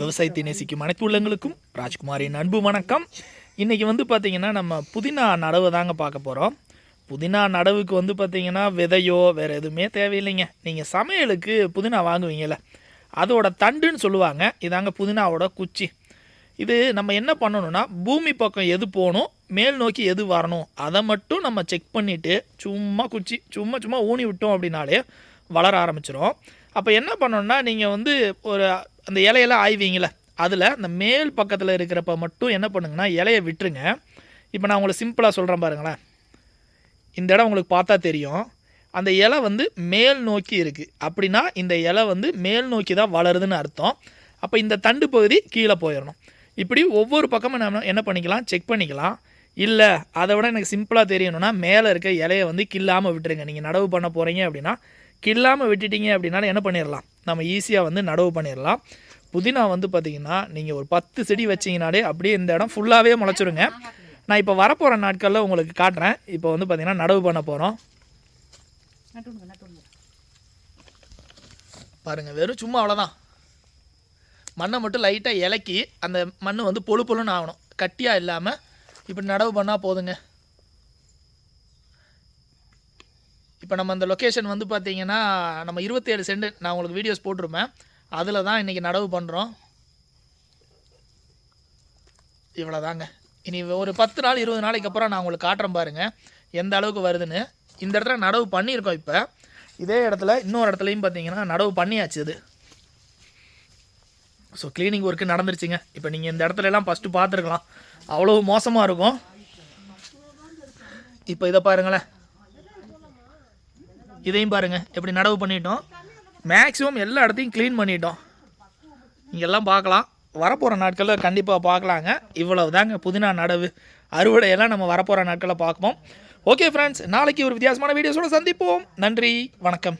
விவசாயத்தை நேசிக்கும் அனைத்து உள்ளங்களுக்கும் ராஜ்குமாரின் அன்பு வணக்கம். இன்றைக்கி வந்து பார்த்திங்கன்னா நம்ம புதினா நடவு தாங்க பார்க்க போகிறோம் புதினா நடவுக்கு வந்து பார்த்திங்கன்னா விதையோ வேறு எதுவுமே தேவையில்லைங்க. நீங்கள் சமையலுக்கு புதினா வாங்குவீங்கள்ல அதோட தண்டுன்னு சொல்லுவாங்க. இதாங்க புதினாவோட குச்சி. இது நம்ம என்ன பண்ணணும்னா பூமி பக்கம் எது போகணும் மேல் நோக்கி எது வரணும் அதை மட்டும் நம்ம செக் பண்ணிவிட்டு சும்மா குச்சி சும்மா சும்மா ஊனி விட்டோம் அப்படின்னாலே வளர ஆரம்பிச்சிடும் அப்போ என்ன பண்ணோன்னா நீங்கள் வந்து ஒரு அந்த இலையெல்லாம் ஆய்வீங்களே அதில் அந்த மேல் பக்கத்தில் இருக்கிறப்ப மட்டும் என்ன பண்ணுங்கன்னா இலையை விட்டுருங்க. இப்போ நான் உங்களுக்கு சிம்பிளாக சொல்கிறேன் பாருங்களேன். இந்த இடம் உங்களுக்கு பார்த்தா தெரியும். அந்த இலை வந்து மேல் நோக்கி இருக்குது அப்படின்னா இந்த இலை வந்து மேல் நோக்கி தான் வளருதுன்னு அர்த்தம். அப்போ இந்த தண்டு பகுதி கீழே போயிடணும் இப்படி ஒவ்வொரு பக்கமும் நம்ம என்ன பண்ணிக்கலாம்? செக் பண்ணிக்கலாம். இல்லை அதை விட எனக்கு சிம்பிளாக தெரியணும்னா மேலே இருக்க இலையை வந்து கில்லாமல் விட்டுருங்க. நீங்கள் நடவு பண்ண போகிறீங்க அப்படின்னா கில்லாமல் விட்டுட்டீங்க அப்படின்னாலும் என்ன பண்ணிடலாம் நம்ம ஈஸியாக வந்து நடவு பண்ணிடலாம் புதினா வந்து பார்த்திங்கன்னா நீங்கள் ஒரு பத்து செடி வச்சிங்கனாலே அப்படியே இந்த இடம் ஃபுல்லாகவே முளைச்சிருங்க. நான் இப்போ வரப்போகிற நாட்களில் உங்களுக்கு காட்டுறேன். இப்போ வந்து பார்த்திங்கன்னா நடவு பண்ண போகிறோம் பாருங்கள் வெறும் சும்மா அவ்வளோதான் மண்ணை மட்டும் லைட்டாக இலக்கி அந்த மண் வந்து பொழு பொழுன்னு ஆகணும். கட்டியாக இல்லாமல் இப்படி நடவு பண்ணால் போதுங்க. இப்போ நம்ம அந்த லொக்கேஷன் வந்து பார்த்தீங்கன்னா நம்ம இருபத்தேழு சென்ட் நான் உங்களுக்கு வீடியோஸ் போட்டிருப்பேன். அதில் தான் இன்றைக்கி நடவு பண்ணுறோம் இவ்வளோ தாங்க இனி ஒரு பத்து நாள் இருபது நாளைக்கு அப்புறம் நான் உங்களுக்கு காட்டுறேன் பாருங்கள் எந்த அளவுக்கு வருதுன்னு. இந்த இடத்துல நடவு பண்ணியிருக்கோம் இப்போ. இதே இடத்துல இன்னொரு இடத்துலையும் பார்த்தீங்கன்னா நடவு பண்ணியாச்சு இது. ஸோ க்ளீனிங் ஒர்க்கு நடந்துருச்சுங்க. இப்போ நீங்கள் இந்த இடத்துல எல்லாம் ஃபஸ்ட்டு பார்த்துருக்கலாம். அவ்வளோ மோசமாக இருக்கும். இப்போ இதை பாருங்களேன். இதையும் பாருங்கள் எப்படி நடவு பண்ணிட்டோம். மேக்ஸிமம் எல்லா இடத்தையும் க்ளீன் பண்ணிட்டோம். நீங்கள் எல்லாம் பார்க்கலாம். வரப்போகிற நாட்களில் கண்டிப்பாக பார்க்கலாங்க. இவ்வளவு தாங்க புதினா நடவு. அறுவடையெல்லாம் நம்ம வரப்போகிற நாட்களில் பார்ப்போம். ஓகே ஃப்ரெண்ட்ஸ் நாளைக்கு ஒரு வித்தியாசமான வீடியோஸோட சந்திப்போம். நன்றி. வணக்கம்.